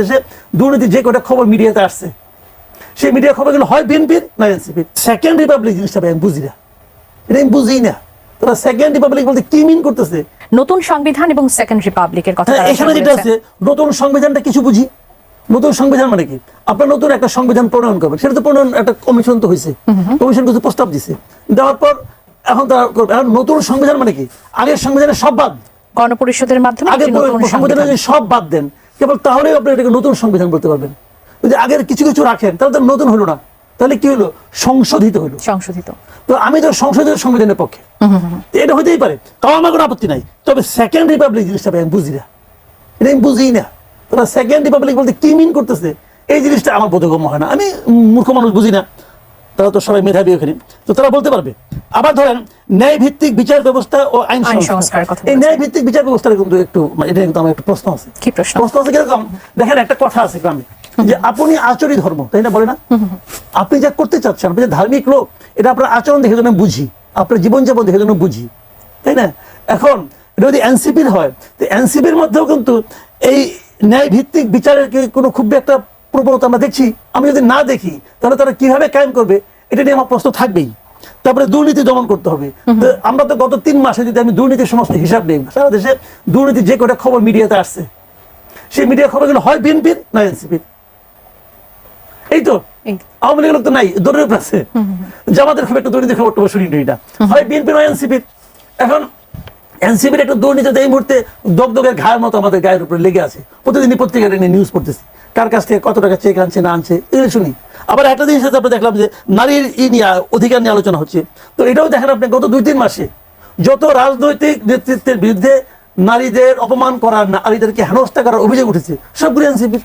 দেশে দুর্নীতি যে কটা খবর মিডিয়াতে আসছে সেই মিডিয়া খবরগুলো হয় বিএনপির না এনসিপির সেকেন্ড রিপাবলিক জিনিসটা আমি বুঝি না। এটা আমি বুঝি না। তোরা সেকেন্ড রিপাবলিক বলতে কি মিন করতেছে? নতুন সংবিধান এবং সেকেন্ড রিপাবলিকের কথা হ্যাঁ, এখানে যেটা আছে নতুন সংবিধানটা কিছু বুঝি? নতুন সংবিধান মানে কি? আপনার নতুন একটা সংবিধান প্রণয়ন করবেন। সেটা তো প্রণয়ন একটা কমিশন তো হয়েছে কমিশন কিছু প্রস্তাব দিছে। দেওয়ার পর এখন তারা করবে। এখন নতুন সংবিধান মানে কি? আগের সংবিধানের সব বাদ। গণপরিষদের মাধ্যমে আগের একটি নতুন সংবিধানে সংবিধান। সব বাদ দেন। কেবল তাহলেই আপনি এটাকে নতুন সংবিধান বলতে পারবেন। যদি আগের কিছু কিছু রাখেন তাহলে তো নতুন হলো না। তাহলে কি হলো? সংশোধিত হলো। সংশোধিত। তো আমি তো সংশোধিত সংবিধানের পক্ষে। এটা হতেই পারে। তাও আমার কোনো আপত্তি নাই। তবে সেকেন্ড রিপাবলিক জিনিসটা আমি বুঝি না। এটা আমি বুঝি না। তারা সেকেন্ড রিপাবলিক বলতে কি মিন করতেছে? এই জিনিসটা আমার বোধগম্য হয় না। আমি মূর্খ মানুষ বুঝি না। তারা তো সবাই মেধাবী ওখানে। তো তারা বলতে পারবে আবার ধরেন ন্যায় ভিত্তিক বিচার ব্যবস্থা ও আইন সংস্কার। কথা এই। ন্যায় ভিত্তিক বিচার ব্যবস্থার কিন্তু একটু মানে এটা কিন্তু আমার একটু প্রশ্ন আছে। কি প্রশ্ন? প্রশ্ন আছে কীরকম? দেখেন একটা কথা আছে গ্রামে যে আপনি আচরণই ধর্ম তাই না বলে না? আপনি যা করতে চাচ্ছেন আপনি যে ধার্মিক লোক এটা আপনার আচরণ দেখে জন্য বুঝি আপনার জীবনযাপন দেখে জন্য বুঝি তাই না? এখন এটা যদি এনসিপির হয় তো এনসিপির মধ্যেও কিন্তু এই ন্যায় ভিত্তিক বিচারের কোনো খুব একটা প্রবণতা আমরা দেখছি? আমি যদি না দেখি তাহলে তারা কীভাবে কায়েম করবে? এটা নিয়ে আমার প্রশ্ন থাকবেই। তারপরে দুর্নীতি দমন করতে হবে। আমরা তো গত তিন মাসে যদি আমি দুর্নীতির সমস্ত হিসাব নেই সারা দেশে দুর্নীতি যে কটা খবর মিডিয়াতে আসছে সেই মিডিয়া খবরগুলো হয় বিএনপির না এনসিপির এই তো? আওয়ামী লীগের লোক তো নাই দরের আছে। জামাতের খুব একটা দুর্নীতির খবর টবর শুনি না। হয় বিএনপি নয় এনসিপির এখন এনসিপির একটা দুর্নীতিতে এই মুহূর্তে দগদগের ঘায়ের মতো আমাদের গায়ের উপরে লেগে আছে। প্রতিদিনই পত্রিকায় নিয়ে নিউজ পড়তেছি। কার কাছ থেকে কত টাকা চেক আনছে না আনছে এগুলো শুনি। আবার একটা জিনিস আছে আমরা দেখলাম যে নারীর ই নিয়ে অধিকার নিয়ে আলোচনা হচ্ছে। তো এটাও দেখেন আপনি গত দুই তিন মাসে যত রাজনৈতিক নেতৃত্বের বিরুদ্ধে নারীদের অপমান করার নারীদেরকে হেনস্থা করার অভিযোগ উঠেছে সবগুলি এনসিপির।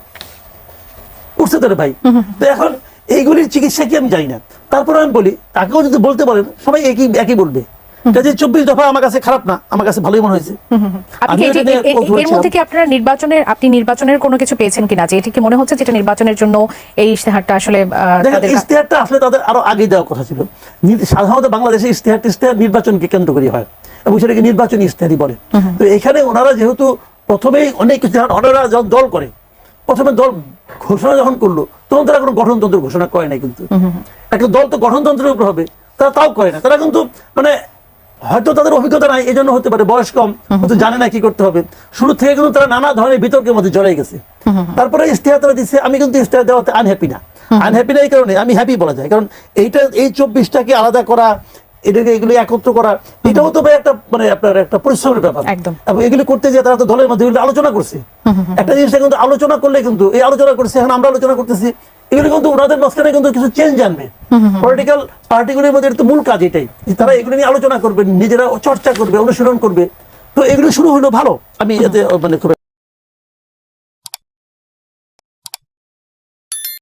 উঠছে তো রে ভাই। তো এখন এইগুলির চিকিৎসা কি আমি জানি না। তারপর আমি বলি তাকেও যদি বলতে পারেন সবাই একই একই বলবে। কাজে চব্বিশ দফা আমার কাছে খারাপ না আমার কাছে ভালোই মনে হয়েছে। এর মধ্যে কি আপনারা নির্বাচনের আপনি নির্বাচনের কোনো কিছু পেয়েছেন কিনা? যে এটি কি মনে হচ্ছে যেটা নির্বাচনের জন্য এই ইশতেহারটা আসলে ইশতেহারটা আসলে তাদের আরও আগে দেওয়ার কথা ছিল। সাধারণত বাংলাদেশে ইশতেহার টিশতেহার নির্বাচনকে কেন্দ্র করে হয় এবং সেটাকে নির্বাচনী ইশতেহারই বলে। তো এখানে ওনারা যেহেতু প্রথমেই অনেক কিছু ওনারা যখন দল করে প্রথমে দল ঘোষণা যখন করল তখন তারা কোনো গঠনতন্ত্র ঘোষণা করে নাই কিন্তু। একটা দল তো গঠনতন্ত্রের উপর হবে তারা তাও করে না। তারা কিন্তু মানে হয়তো তাদের অভিজ্ঞতা নাই এই জন্য হতে পারে বয়স কম হয়তো জানে না কি করতে হবে। শুরু থেকে কিন্তু তারা নানা ধরনের বিতর্কের মধ্যে জড়াই গেছে। তারপরে ইশতেহার তারা দিচ্ছে আমি কিন্তু ইশতেহার দেওয়াতে আনহ্যাপি না। আনহ্যাপি না এই কারণে আমি হ্যাপি বলা যায়। কারণ এইটা এই চব্বিশটাকে আলাদা করা এটাকে এগুলো একত্র করা এটাও তো ভাই একটা মানে আপনার একটা পরিশ্রমের ব্যাপার। এবং এগুলো করতে গিয়ে তারা তো দলের মধ্যে আলোচনা করছে। একটা জিনিসটা কিন্তু আলোচনা করলে কিন্তু এই আলোচনা করছে এখন আমরা আলোচনা করতেছি এগুলো কিন্তু ওনাদের মাঝখানে কিন্তু কিছু চেঞ্জ আনবে। পলিটিক্যাল পার্টিগুলির মধ্যে তো মূল কাজ এটাই। তারা এগুলো নিয়ে আলোচনা করবে, নিজেরা চর্চা করবে, অনুশীলন করবে। তো এগুলো শুরু হলো ভালো। আমি এতে মানে খুব